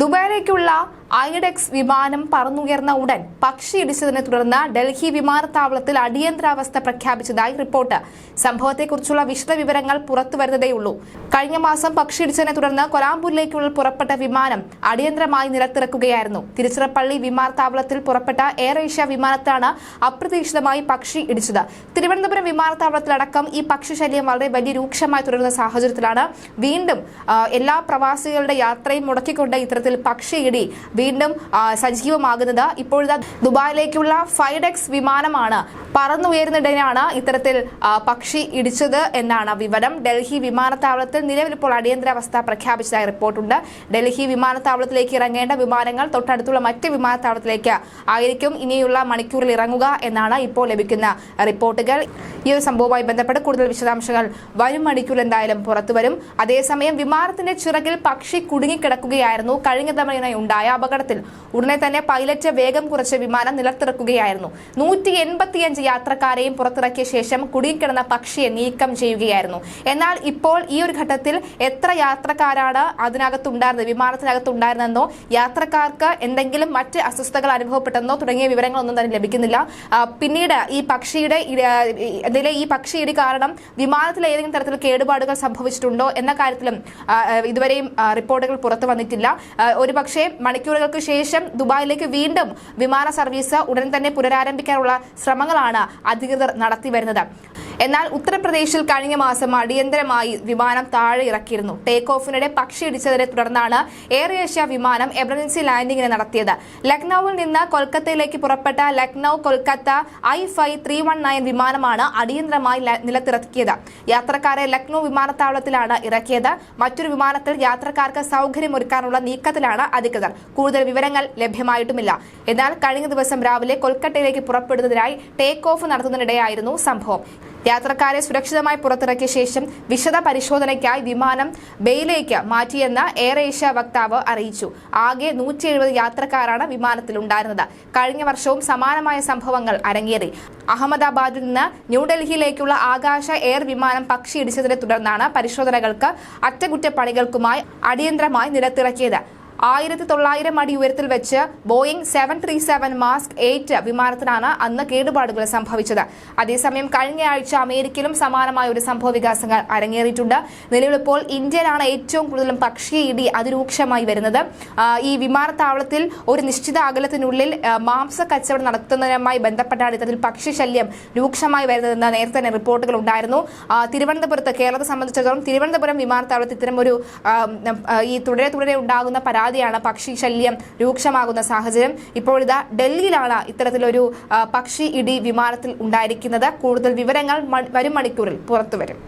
ദുബായിലേക്കുള്ള ഐഡെക്സ് വിമാനം പറന്നുയർന്ന ഉടൻ പക്ഷി ഇടിച്ചതിനെ തുടർന്ന് ഡൽഹി വിമാനത്താവളത്തിൽ അടിയന്തരാവസ്ഥ പ്രഖ്യാപിച്ചതായി റിപ്പോർട്ട്. സംഭവത്തെക്കുറിച്ചുള്ള വിശദവിവരങ്ങൾ പുറത്തുവരുന്നതേയുള്ളൂ കഴിഞ്ഞ മാസം പക്ഷി ഇടിച്ചതിനെ തുടർന്ന് കൊലാമ്പൂരിലേക്കുള്ള പുറപ്പെട്ട വിമാനം അടിയന്തരമായി നിലത്തിറക്കുകയായിരുന്നു. തിരുച്ചിറപ്പള്ളി വിമാനത്താവളത്തിൽ പുറപ്പെട്ട എയർ ഏഷ്യ വിമാനത്താണ് അപ്രതീക്ഷിതമായി പക്ഷി ഇടിച്ചത്. തിരുവനന്തപുരം വിമാനത്താവളത്തിലടക്കം ഈ പക്ഷി ശല്യം വളരെ വലിയ രൂക്ഷമായി തുടരുന്ന സാഹചര്യത്തിലാണ് വീണ്ടും എല്ലാ പ്രവാസികളുടെ യാത്രയും മുടക്കിക്കൊണ്ട് ഇത്തരത്തിൽ പക്ഷി പക്ഷിയിടി വീണ്ടും സജീവമാകുന്നത്. ഇപ്പോഴത്തെ ദുബായിലേക്കുള്ള ഫൈഡെക്സ് വിമാനമാണ് പറന്നുയരുന്നിടയിലാണ് ഇത്തരത്തിൽ പക്ഷി ഇടിച്ചത് എന്നാണ് വിവരം. ഡൽഹി വിമാനത്താവളത്തിൽ നിലവിൽ ഇപ്പോൾ അടിയന്തരാവസ്ഥ പ്രഖ്യാപിച്ചതായി റിപ്പോർട്ടുണ്ട്. ഡൽഹി വിമാനത്താവളത്തിലേക്ക് ഇറങ്ങേണ്ട വിമാനങ്ങൾ തൊട്ടടുത്തുള്ള മറ്റ് വിമാനത്താവളത്തിലേക്ക് ആയിരിക്കും. ഇനിയുള്ള മണിക്കൂറിൽ ഇറങ്ങുക എന്നാണ് ഇപ്പോൾ ലഭിക്കുന്ന റിപ്പോർട്ടുകൾ. ഈ ഒരു സംഭവവുമായി ബന്ധപ്പെട്ട് കൂടുതൽ വിശദാംശങ്ങൾ വരും മണിക്കൂർ എന്തായാലും പുറത്തുവരും. അതേസമയം വിമാനത്തിന്റെ ചിറകിൽ പക്ഷി കുടുങ്ങിക്കിടക്കുകയായിരുന്നു. കഴിഞ്ഞ തവണയായി ഉണ്ടായ അപകടത്തിൽ ഉടനെ തന്നെ പൈലറ്റ് വേഗം കുറച്ച് വിമാനം നിലത്തിറക്കുകയായിരുന്നു. നൂറ്റി എൺപത്തിയഞ്ച് യാത്രക്കാരെയും പുറത്തിറക്കിയ ശേഷം കുടുങ്ങിക്കിടന്ന പക്ഷിയെ നീക്കം ചെയ്യുകയായിരുന്നു. എന്നാൽ ഇപ്പോൾ ഈ ഒരു ഘട്ടത്തിൽ എത്ര യാത്രക്കാരാണ് അതിനകത്തുണ്ടായിരുന്നത് വിമാനത്തിനകത്തുണ്ടായിരുന്നെന്നോ യാത്രക്കാർക്ക് എന്തെങ്കിലും മറ്റ് അസ്വസ്ഥതകൾ അനുഭവപ്പെട്ടെന്നോ തുടങ്ങിയ വിവരങ്ങളൊന്നും തന്നെ ലഭിക്കുന്നില്ല. പിന്നീട് ഈ പക്ഷിയുടെ എന്തെങ്കിലും ഈ പക്ഷിയിടി കാരണം വിമാനത്തിൽ ഏതെങ്കിലും തരത്തിൽ കേടുപാടുകൾ സംഭവിച്ചിട്ടുണ്ടോ എന്ന കാര്യത്തിലും ഇതുവരെയും റിപ്പോർട്ടുകൾ പുറത്തു വന്നിട്ടില്ല. ആ, ഒരുപക്ഷെ മണിക്കൂറുകൾക്ക് ശേഷം ദുബായിലേക്ക് വീണ്ടും വിമാന സർവീസ് ഉടൻ തന്നെ പുനരാരംഭിക്കാനുള്ള ശ്രമങ്ങളാണ് അധികൃതർ നടത്തി വരുന്നത് എന്നാൽ ഉത്തർപ്രദേശിൽ കഴിഞ്ഞ മാസം അടിയന്തരമായി വിമാനം താഴെ ഇറക്കിയിരുന്നു. ടേക്ക് ഓഫിനിടെ പക്ഷി ഇടിച്ചതിനെ തുടർന്നാണ് എയർ ഏഷ്യ വിമാനം എമർജൻസി ലാൻഡിംഗിന് നടത്തിയത്. ലക്നൌവിൽ നിന്ന് കൊൽക്കത്തയിലേക്ക് പുറപ്പെട്ട Lucknow Kolkata I five three one nine വിമാനമാണ് അടിയന്തരമായി നിലത്തിറക്കിയത്. യാത്രക്കാരെ ലക്നൌ വിമാനത്താവളത്തിലാണ് ഇറക്കിയത്. മറ്റൊരു വിമാനത്തിൽ യാത്രക്കാർക്ക് സൗകര്യമൊരുക്കാനുള്ള നീക്കത്തിലാണ് അധികൃതർ. കൂടുതൽ വിവരങ്ങൾ ലഭ്യമായിട്ടുമില്ല. എന്നാൽ കഴിഞ്ഞ ദിവസം രാവിലെ കൊൽക്കത്തയിലേക്ക് പുറപ്പെടുന്നതിനായി ടേക്ക് ഓഫ് നടത്തുന്നതിനിടെയായിരുന്നു സംഭവം. യാത്രക്കാരെ സുരക്ഷിതമായി പുറത്തിറക്കിയ ശേഷം വിശദ പരിശോധനയ്ക്കായി വിമാനം ബെയിലേക്ക് മാറ്റിയെന്ന് എയർ ഏഷ്യ വക്താവ് അറിയിച്ചു. ആകെ നൂറ്റി എഴുപത് യാത്രക്കാരാണ് വിമാനത്തിലുണ്ടായിരുന്നത്. കഴിഞ്ഞ വർഷവും സമാനമായ സംഭവങ്ങൾ അരങ്ങേറി. അഹമ്മദാബാദിൽ നിന്ന് ന്യൂഡൽഹിയിലേക്കുള്ള ആകാശ എയർ വിമാനം പക്ഷിയിടിച്ചതിനെ തുടർന്നാണ് പരിശോധനകൾക്ക് അറ്റകുറ്റപ്പണികൾക്കുമായി അടിയന്തരമായി നിലത്തിറക്കിയത് ആയിരത്തി തൊള്ളായിരം അടി ഉയരത്തിൽ വെച്ച് ബോയിങ് സെവൻ ത്രീ സെവൻ മാസ്ക് എയ്റ്റ് വിമാനത്തിനാണ് അന്ന് കേടുപാടുകൾ സംഭവിച്ചത്. അതേസമയം കഴിഞ്ഞയാഴ്ച അമേരിക്കയിലും സമാനമായ ഒരു സംഭവ വികാസങ്ങൾ അരങ്ങേറിയിട്ടുണ്ട്. നിലവിലിപ്പോൾ ഇന്ത്യയിലാണ് ഏറ്റവും കൂടുതലും പക്ഷി ഇടി അതിരൂക്ഷമായി വരുന്നത്. ഈ വിമാനത്താവളത്തിൽ ഒരു നിശ്ചിത അകലത്തിനുള്ളിൽ മാംസ കച്ചവടം നടത്തുന്നതിനുമായി ബന്ധപ്പെട്ടാണ് ഇത്തരത്തിൽ പക്ഷി ശല്യം രൂക്ഷമായി വരുന്നതെന്ന് നേരത്തെ തന്നെ റിപ്പോർട്ടുകൾ ഉണ്ടായിരുന്നു. തിരുവനന്തപുരത്ത് കേരളത്തെ സംബന്ധിച്ചിടത്തോളം തിരുവനന്തപുരം വിമാനത്താവളത്തിൽ ഇത്തരം ഒരു ഈ തുടരെ തുടരെ ഉണ്ടാകുന്ന പരാതിയാണ് പക്ഷി ശല്യം രൂക്ഷമാകുന്ന സാഹചര്യം. ഇപ്പോൾ ഇതാ ഡൽഹിയിലാണ് ഇത്തരത്തിലൊരു പക്ഷി ഇടി വിമാനത്തിൽ ഉണ്ടായിരിക്കുന്നത്. കൂടുതൽ വിവരങ്ങൾ വരും മണിക്കൂറിൽ പുറത്തുവരും.